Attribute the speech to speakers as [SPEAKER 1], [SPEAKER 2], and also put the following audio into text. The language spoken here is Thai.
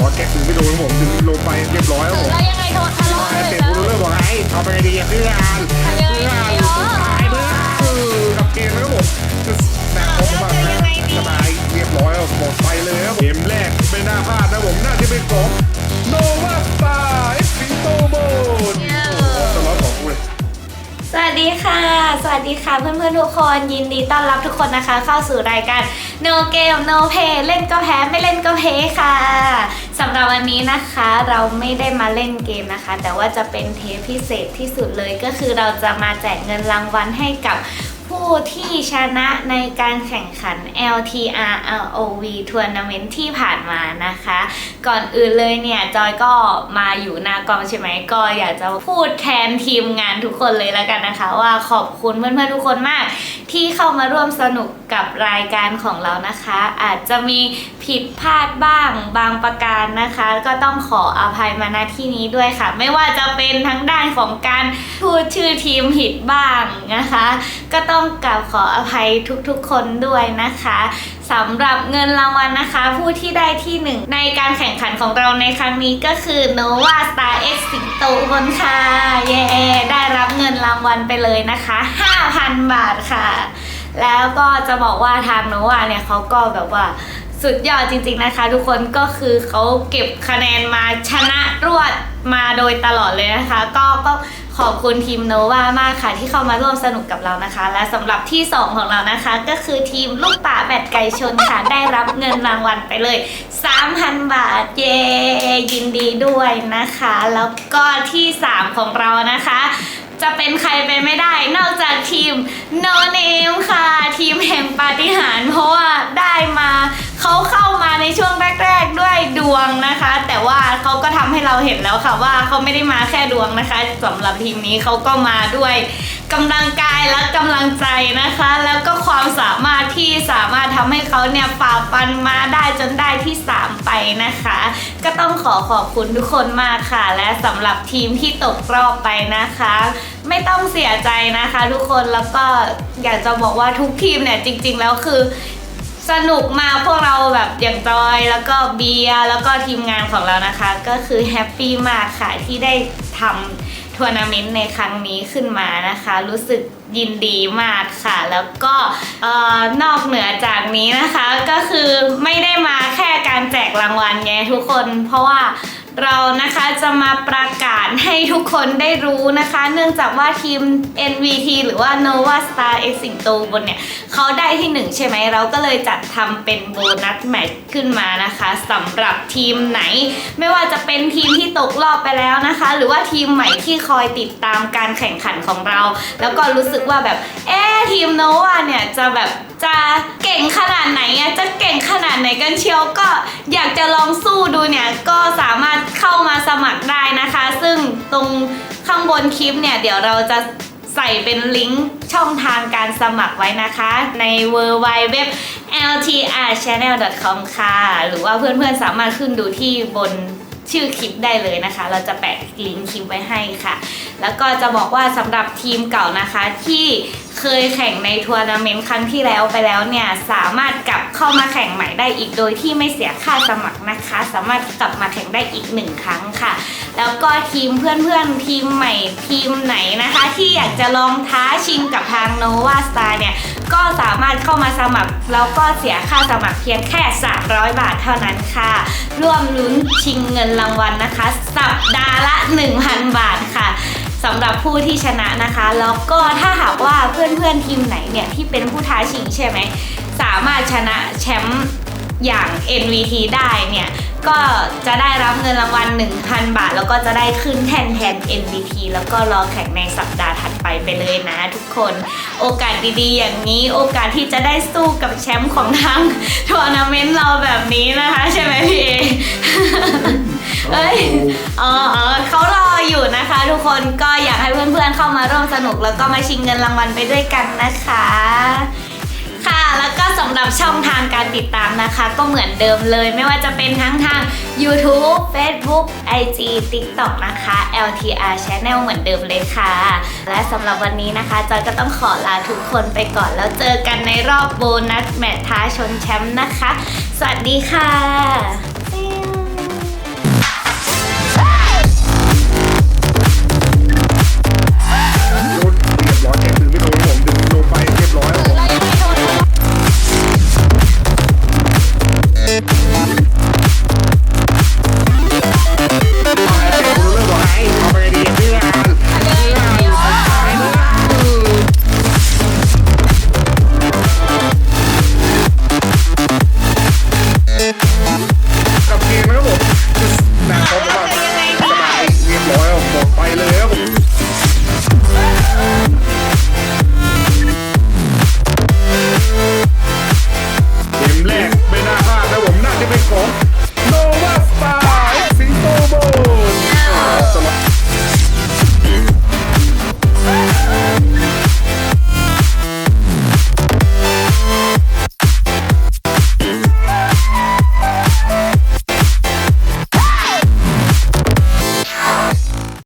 [SPEAKER 1] ร้อยแกะถึงไม่โดนผมถึงลงไปเรียบร้อยครับผม
[SPEAKER 2] แล้วยังไงโดนทะเลาะเลย
[SPEAKER 1] เป็ด
[SPEAKER 2] นะ
[SPEAKER 1] กูรู้เรื่องบอกไงเอาไปไงดีเพื่อน
[SPEAKER 2] ทำยังไงดีอ๋อ
[SPEAKER 1] ตายเพื่อนกับเกมนะครับผมหนักผมมากนะสบายเรียบร้อยหมดไปเลยครับเกมแรกไม่น่าพลาดนะผมน่าจะเป็นของโนวาสตา
[SPEAKER 2] วัสดีค่ะ สวัสดีค่ะเพื่อนๆทุกคนยินดีต้อนรับทุกคนนะคะ เข้าสู่รายการ No Game No Pay เล่นก็แพ้ไม่เล่นก็เพค่ะสำหรับวันนี้นะคะเราไม่ได้มาเล่นเกมนะคะ แต่ว่าจะเป็นเทปพิเศษที่สุดเลยก็คือเราจะมาแจกเงินรางวัลให้กับ ผู้ที่ชนะในการแข่งขัน LTR ROV Tournament ที่ผ่านมานะคะ ก่อนอื่นเลยเนี่ย จอยก็มาอยู่หน้ากองใช่ไหมก็อยากจะพูดแทนทีมงานทุกคนเลยแล้วกันนะคะ ว่าขอบคุณเพื่อนๆทุกคนมาก ที่เข้ามาร่วมสนุกกับรายการของเรานะคะ อาจจะมีผิดพลาดบ้างบางประการนะคะ ก็ต้องขออภัยมาณที่นี้ด้วยค่ะ ไม่ว่าจะเป็นทั้งด้านของการพูดชื่อทีมผิดบ้างนะคะ ก็ต้องกราบขออภัยทุกๆ คนด้วยนะคะสำหรับเงินรางวัลนะคะ ผู้ที่ได้ที่หนึ่งในการแข่งขันของเราในครั้งนี้ก็คือ Nova Star X สิงโตบนค่ะเย้ได้รับเงินรางวัลไปเลยนะคะ 5,000 บาทค่ะ แล้วก็จะบอกว่าทางโนวาเนี่ยเขาก็แบบว่าสุดยอดจริงๆนะคะ ทุกคนก็คือเขาเก็บคะแนนมาชนะรวดมาโดยตลอดเลยนะคะ ก็ก็ ขอบคุณทีมโนวามากค่ะ ที่เข้ามาร่วมสนุกกับเรานะคะ และสำหรับที่ 2 ของเรานะคะ ก็คือทีมลูกป่าแบดไก่ชนค่ะ ได้รับเงินรางวัลไปเลย 3,000 บาทเย้ยินดีด้วยนะคะ แล้วก็ที่ 3 ของเรานะคะ จะเป็นใครไปไม่ได้ นอกจากทีม No Name ค่ะ ทีมแห่งปาฏิหาริย์เพราะว่าได้มาเขาเข้า วยดวงนะคะ แต่ว่าเขาก็ทำให้เราเห็นแล้วค่ะว่าเขาไม่ได้มาแค่ดวงนะคะสำหรับทีมนี้เขาก็มาด้วยกำลังกายและกำลังใจนะคะ แล้วก็ความสามารถที่สามารถทำให้เขาเนี่ยฝ่าฟันมาได้จนได้ที่ 3 ไปนะคะ ก็ต้องขอขอบคุณทุกคนมากค่ะ และสำหรับทีมที่ตกรอบไปนะคะ ไม่ต้องเสียใจนะคะ ทุกคนแล้วก็อยากจะบอกว่าทุกทีมเนี่ยจริง ๆ แล้วคือ สนุกมากพวกเราแบบอย่างจอยแล้วก็เบียร์แล้วก็ทีมงานของเรานะคะ ก็คือแฮปปี้มากค่ะที่ได้ทำทัวร์นาเมนต์ในครั้งนี้ขึ้นมานะคะ รู้สึกยินดีมากค่ะ แล้วก็นอกเหนือจากนี้นะคะ ก็คือไม่ได้มาแค่การแจกรางวัลไงทุกคน เพราะว่า เรานะคะจะมาประกาศให้ทุกคนได้รู้นะคะ เนื่องจากว่าทีม NVT หรือว่า Nova Star X สิงโตบนเนี่ยเขาได้ที่หนึ่งใช่ไหมเราก็เลยจัดทำเป็นโบนัสแมตช์ขึ้นมานะคะสำหรับทีมไหน ไม่ว่าจะเป็นทีมที่ตกรอบไปแล้วนะคะ หรือว่าทีมใหม่ที่คอยติดตามการแข่งขันของเรา แล้วก็รู้สึกว่าแบบเอ๊ะ ทีมโนวาเนี่ยจะแบบจะเก่งขนาดไหนอะจะเก่งขนาดไหนกันเชียวก็อยากจะลองสู้ดูเนี่ยก็สามารถเข้ามาสมัครได้นะคะ ซึ่งตรงข้างบนคลิปเนี่ยเดี๋ยวเราจะใส่เป็นลิงก์ช่องทางการสมัครไว้นะคะ ใน w w w ltrchannel.com ค่ะ หรือว่าเพื่อนๆสามารถขึ้นดูที่บนชื่อคลิปได้เลยนะคะ เราจะแปะลิงก์คลิปไว้ให้ค่ะ แล้วก็จะบอกว่าสำหรับทีมเก่านะคะที่ เคยแข่งในทัวร์นาเมนต์ครั้งที่แล้วไปแล้วเนี่ย สามารถกลับเข้ามาแข่งใหม่ได้อีกโดยที่ไม่เสียค่าสมัครนะคะ สามารถกลับมาแข่งได้อีกหนึ่งครั้งค่ะ แล้วก็ทีมเพื่อนๆทีมใหม่ทีมไหนนะคะ ที่อยากจะลองท้าชิงกับทาง Nova Star เนี่ยก็สามารถเข้ามาสมัคร แล้วก็เสียค่าสมัครเพียงแค่ 300 บาทเท่านั้นค่ะ ร่วมลุ้นชิงเงินรางวัลนะคะ สัปดาห์ละ 1,000 บาทค่ะ สำหรับผู้ที่ชนะนะคะ แล้วก็ถ้าหากว่าเพื่อนๆทีมไหนเนี่ยที่เป็นผู้ท้าชิงใช่ไหมสามารถชนะแชมป์อย่าง NVT ได้เนี่ยก็จะได้รับเงินรางวัล 1,000 บาท แล้วก็จะได้ขึ้นแทนแทน NVT แล้วก็รอแข่งในสัปดาห์ถัดไปไปเลยนะทุกคน โอกาสดีๆ อย่างนี้โอกาสที่จะได้สู้กับแชมป์ของทางทัวร์นาเมนต์เราแบบนี้นะคะ ใช่ไหมพี่เอ ทุกคนก็อยากให้เพื่อนๆเข้ามาร่วมสนุก แล้วก็มาชิงเงินรางวัลไปด้วยกันนะคะ ค่ะแล้วก็สำหรับช่องทางการติดตามนะคะ ก็เหมือนเดิมเลย ไม่ว่าจะเป็นทั้งทาง YouTube Facebook IG TikTok นะคะ LTR Channel เหมือนเดิมเลยค่ะ และสำหรับวันนี้นะคะจอยก็ต้องขอลาทุกคนไปก่อนแล้วเจอกันในรอบโบนัสแมตช์ท้าชนแชมป์นะคะ สวัสดีค่ะ